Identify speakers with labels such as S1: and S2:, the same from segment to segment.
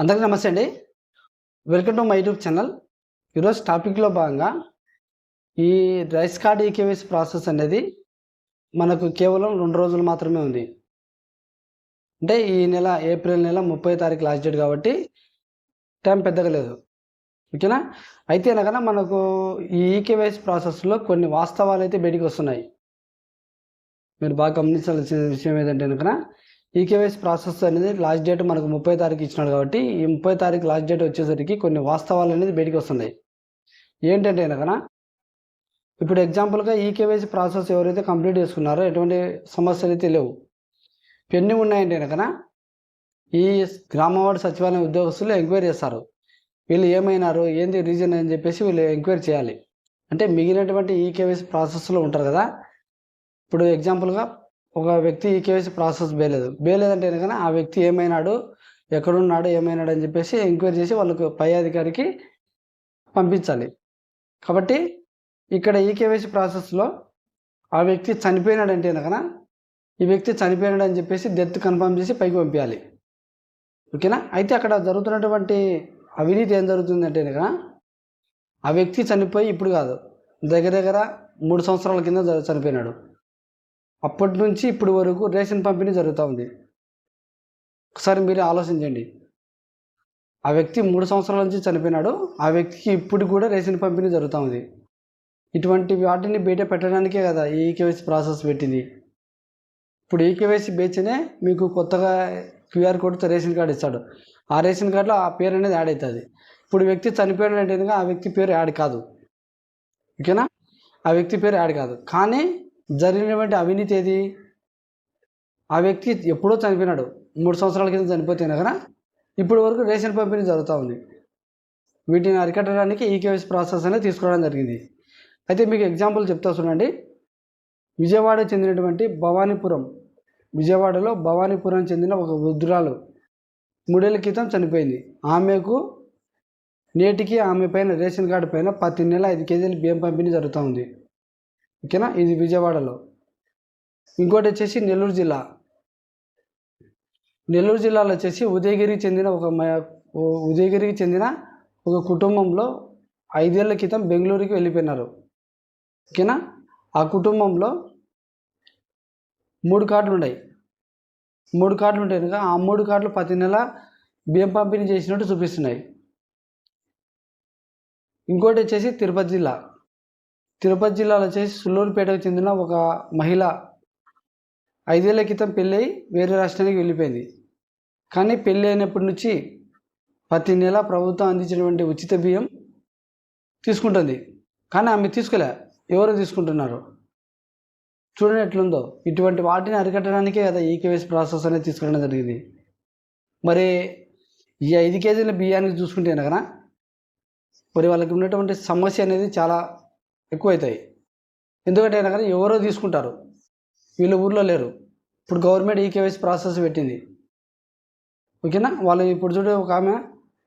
S1: అందరికీ నమస్తే అండి. Welcome to my YouTube channel. ఈరోజు టాపిక్లో భాగంగా ఈ రైస్ కార్డ్ ఈకేవైసీ ప్రాసెస్ అనేది మనకు కేవలం రెండు రోజులు మాత్రమే ఉంది. అంటే ఈ నెల ఏప్రిల్ నెల ముప్పై తారీఖు లాస్ట్ డేట్ కాబట్టి టైం పెద్దగా లేదు. ఓకేనా? అయితే అనగా మనకు ఈ ఈకేవైసీ ప్రాసెస్లో కొన్ని వాస్తవాలు అయితే బయటికి వస్తున్నాయి. మీరు బాగా గమనించాల్సిన విషయం ఏంటంటే కనుక ఈకేవైసీ ప్రాసెస్ అనేది లాస్ట్ డేట్ మనకు ముప్పై తారీఖు ఇచ్చినాడు కాబట్టి ఈ ముప్పై తారీఖు లాస్ట్ డేట్ వచ్చేసరికి కొన్ని వాస్తవాలు అనేది బయటికి వస్తున్నాయి. ఏంటంటే కనుక ఇప్పుడు ఎగ్జాంపుల్గా ఈకేవైసీ ప్రాసెస్ ఎవరైతే కంప్లీట్ చేసుకున్నారో ఎటువంటి సమస్యలు అయితే లేవు. పెండింగ్ ఉన్నాయంటే కనుక ఈ గ్రామవాడ సచివాలయం ఉద్యోగస్తులు ఎంక్వైరీ చేస్తారు. వీళ్ళు ఏమైనారు ఏంది రీజన్ అని చెప్పేసి వీళ్ళు ఎంక్వైరీ చేయాలి. అంటే మిగిలినటువంటి ఈకేవైసీ ప్రాసెస్లో ఉంటారు కదా. ఇప్పుడు ఎగ్జాంపుల్గా ఒక వ్యక్తి ఈ కేవైసీ ప్రాసెస్ బేలేదు బేలేదంటే కానీ ఆ వ్యక్తి ఏమైనాడు? ఎక్కడున్నాడు? ఏమైనాడు? అని చెప్పేసి ఎంక్వైరీ చేసి వాళ్ళకు పై అధికారికి పంపించాలి. కాబట్టి ఇక్కడ ఈ కేవైసీ ప్రాసెస్లో ఆ వ్యక్తి చనిపోయినాడంటే కనుక ఈ వ్యక్తి చనిపోయినాడు అని చెప్పేసి డెత్ కన్ఫర్మ్ చేసి పైకి పంపించాలి. ఓకేనా? అయితే అక్కడ జరుగుతున్నటువంటి అవినీతి ఏం జరుగుతుందంటే కనుక ఆ వ్యక్తి చనిపోయి ఇప్పుడు కాదు. దగ్గర దగ్గర మూడు సంవత్సరాల కింద చనిపోయినాడు. అప్పటి నుంచి ఇప్పుడు వరకు రేషన్ పంపిణీ జరుగుతూ ఉంది. ఒకసారి మీరు ఆలోచించండి. ఆ వ్యక్తి మూడు సంవత్సరాల నుంచి చనిపోయినాడు. ఆ వ్యక్తికి ఇప్పుడు కూడా రేషన్ పంపిణీ జరుగుతూ ఉంది. ఇటువంటి వాటిని బయట పెట్టడానికే కదా ఈ ఈకేవైసీ ప్రాసెస్ పెట్టింది. ఇప్పుడు ఈకేవైసీ బేచనే మీకు కొత్తగా క్యూఆర్ కోడ్తో రేషన్ కార్డు ఇస్తాడు. ఆ రేషన్ కార్డులో ఆ పేరు అనేది యాడ్ అవుతుంది. ఇప్పుడు వ్యక్తి చనిపోయాడు అంటే ఆ వ్యక్తి పేరు యాడ్ కాదు? ఓకేనా? ఆ వ్యక్తి పేరు యాడ్ కాదు. కానీ జరిగినటువంటి అవినీతి ఏది? ఆ వ్యక్తి ఎప్పుడో చనిపోయినాడు. మూడు సంవత్సరాల కింద చనిపోతే కదా? ఇప్పటి వరకు రేషన్ పంపిణీ జరుగుతూ ఉంది. వీటిని అరికట్టడానికి ఈకేఎస్ ప్రాసెస్ అనేది తీసుకోవడం జరిగింది. అయితే మీకు ఎగ్జాంపుల్ చెప్తా చూడండి. విజయవాడ చెందినటువంటి భవానీపురం. విజయవాడలో భవానీపురం చెందిన ఒక వృద్ధురాలు మూడేళ్ళ క్రితం చనిపోయింది. ఆమెకు నేటికి ఆమె పైన రేషన్ కార్డు పైన ప్రతి నెల ఐదు కేజీలు బియ్యం పంపిణీ జరుగుతూ ఉంది. ఓకేనా? ఇది విజయవాడలో. ఇంకోటి వచ్చేసి నెల్లూరు జిల్లా. నెల్లూరు జిల్లాలో వచ్చేసి ఉదయగిరికి చెందిన ఒక మ- ఉదయగిరికి చెందిన ఒక కుటుంబంలో ఐదేళ్ళ క్రితం బెంగళూరుకి వెళ్ళిపోయినారు. ఓకేనా? ఆ కుటుంబంలో మూడు కార్డులు ఉన్నాయి. మూడు కార్డులు ఉంటాయి కనుక ఆ మూడు కార్డులు ప్రతి నెల బియ్యం పంపిణీ చేసినట్టు చూపిస్తున్నాయి. ఇంకోటి వచ్చేసి తిరుపతి జిల్లా. తిరుపతి జిల్లాలో వచ్చేసి సుల్లూరుపేటకు చెందిన ఒక మహిళ ఐదేళ్ళ క్రితం పెళ్ళై వేరే రాష్ట్రానికి వెళ్ళిపోయింది. కానీ పెళ్ళి అయినప్పటి నుంచి ప్రతి నెల ప్రభుత్వం అందించినటువంటి ఉచిత బియ్యం తీసుకుంటుంది. కానీ ఆమె తీసుకోలే. ఎవరు తీసుకుంటున్నారు? చూడండి ఎట్లుందో. ఇటువంటి వాటిని అరికట్టడానికే కదా ఈకేవైస్ ప్రాసెస్ అనేది తీసుకోవడం జరిగింది. మరి ఈ ఐదు కేజీల బియ్యానికి చూసుకుంటే కనుక మరి వాళ్ళకి ఉన్నటువంటి సమస్య అనేది చాలా ఎక్కువ అవుతాయి ఎందుకంటే కనుక ఎవరో తీసుకుంటారు. వీళ్ళ ఊర్లో లేరు. ఇప్పుడు గవర్నమెంట్ ఈకేవైసీ ప్రాసెస్ పెట్టింది. ఓకేనా? వాళ్ళు ఇప్పుడు చూడే ఒక ఆమె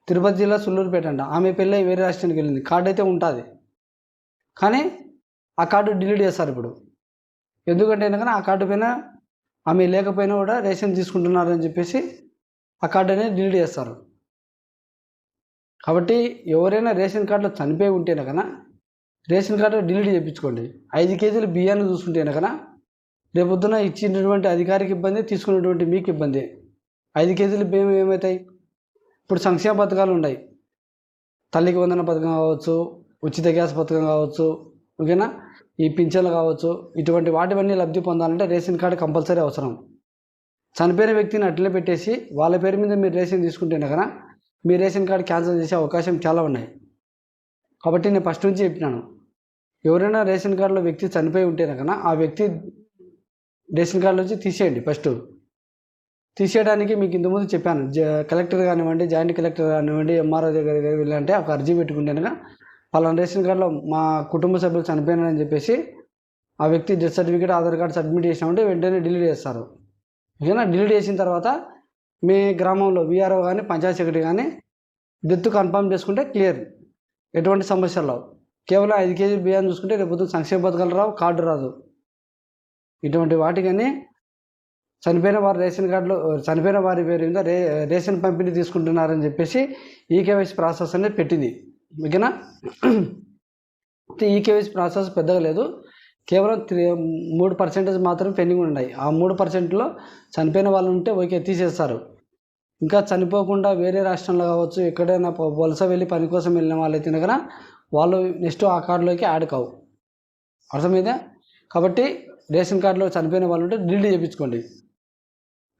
S1: తిరుపతి జిల్లా సుల్లూరుపేట అంట. ఆమె పెళ్ళి వేరే రాష్ట్రానికి వెళ్ళింది. కార్డు అయితే ఉంటుంది. కానీ ఆ కార్డు డిలీట్ చేస్తారు ఇప్పుడు. ఎందుకంటే కనుక ఆ కార్డు పైన ఆమె లేకపోయినా కూడా రేషన్ తీసుకుంటున్నారని చెప్పేసి ఆ కార్డు అనేది డిలీట్ చేస్తారు. కాబట్టి ఎవరైనా రేషన్ కార్డులో చనిపోయి ఉంటేనే కన్నా రేషన్ కార్డు డిలీట్ చేయించుకోండి. ఐదు కేజీలు బియ్యాన్ని చూసుకుంటేనే కన్నా రేపొద్దున ఇచ్చినటువంటి అధికారికి ఇబ్బంది తీసుకున్నటువంటి మీకు ఇబ్బంది. ఐదు కేజీలు బియ్యం ఏమవుతాయి? ఇప్పుడు సంక్షేమ పథకాలు ఉన్నాయి. తల్లికి వందన పథకం కావచ్చు ఉచిత గ్యాస్ పథకం కావచ్చు ఓకేనా? ఈ పింఛన్లు కావచ్చు ఇటువంటి వాటివన్నీ లబ్ధి పొందాలంటే రేషన్ కార్డు కంపల్సరీ అవసరం. చనిపోయిన వ్యక్తిని అట్లే పెట్టేసి వాళ్ళ పేరు మీద మీరు రేషన్ తీసుకుంటేనే కదా మీ రేషన్ కార్డు క్యాన్సిల్ చేసే అవకాశం చాలా ఉన్నాయి. కాబట్టి నేను ఫస్ట్ నుంచి చెప్పినాను. ఎవరైనా రేషన్ కార్డులో వ్యక్తి చనిపోయి ఉంటే కనుక ఆ వ్యక్తి రేషన్ కార్డు నుంచి తీసేయండి ఫస్ట్ తీసేయడానికి మీకు ఇంతకుముందు చెప్పాను. జ కలెక్టర్ కానివ్వండి జాయింట్ కలెక్టర్ కానివ్వండి ఎంఆర్ఓ దగ్గర దగ్గర వెళ్ళాలంటే ఒక అర్జీ పెట్టుకుంటేనగా పలానా రేషన్ కార్డులో మా కుటుంబ సభ్యులు చనిపోయినారని చెప్పేసి ఆ వ్యక్తి death certificate Aadhaar card submit చేసినామంటే వెంటనే డిలీట్ చేస్తారు. ఓకేనా? డిలీట్ చేసిన తర్వాత మీ గ్రామంలో వీఆర్ఓ కానీ పంచాయత్ సెక్రటరీ కానీ డెత్ కన్ఫర్మ్ చేసుకుంటే క్లియర్. ఎటువంటి సమస్యలు రావు. కేవలం ఐదు కేజీలు బియ్యాన్ని చూసుకుంటే రేపు పొద్దున సంక్షేమ పథకాలు రావు కార్డు రాదు. ఇటువంటి వాటికని చనిపోయిన వారి రేషన్ కార్డులో చనిపోయిన వారి పేరు మీద రే రేషన్ పంపిణీ తీసుకుంటున్నారని చెప్పేసి ఈకేవైసీ ప్రాసెస్ అనేది పెట్టింది. ఓకేనా? ఈకేవైసీ ప్రాసెస్ పెద్దగా లేదు. కేవలం త్రీ మూడు పర్సెంటేజ్ మాత్రం పెండింగ్ ఉన్నాయి. ఆ మూడు పర్సెంట్లో చనిపోయిన వాళ్ళు ఉంటే ఓకే తీసేస్తారు. ఇంకా చనిపోకుండా వేరే రాష్ట్రంలో కావచ్చు ఎక్కడైనా వలస వెళ్ళి పని కోసం వెళ్ళిన వాళ్ళైతే కనుక వాళ్ళు నెక్స్ట్ ఆ కార్డులోకి యాడ్ కావు. అర్థమైందా? కాబట్టి రేషన్ కార్డులో చనిపోయిన వాళ్ళు ఉంటే డిలీట్ చేయించుకోండి.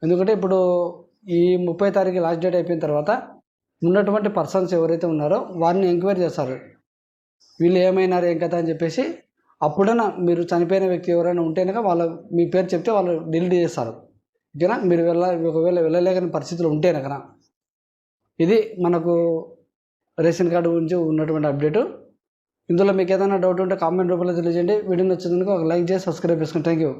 S1: ఎందుకంటే ఇప్పుడు ఈ ముప్పై తారీఖు లాస్ట్ డేట్ అయిపోయిన తర్వాత ఉన్నటువంటి పర్సన్స్ ఎవరైతే ఉన్నారో వారిని ఎంక్వైరీ చేస్తారు. వీళ్ళు ఏమైనారు ఏం కదా అని చెప్పేసి అప్పుడైనా మీరు చనిపోయిన వ్యక్తి ఎవరైనా ఉంటే కనుక వాళ్ళ మీ పేరు చెప్తే వాళ్ళు డిలీట్ చేస్తారు. ఓకేనా మీరు వెళ్ళ ఒకవేళ వెళ్ళలేని పరిస్థితులు ఉంటే కనుక ఇది మనకు రేషన్ కార్డు గురించి ఉన్నటువంటి అప్డేటు. ఇందులో మీకు ఏదైనా డౌట్ ఉంటే కామెంట్ రూపంలో తెలియజేయండి. వీడియో నచ్చిందనుకో ఒక లైక్ చేసి సబ్స్క్రైబ్ చేసుకోండి థ్యాంక్ యూ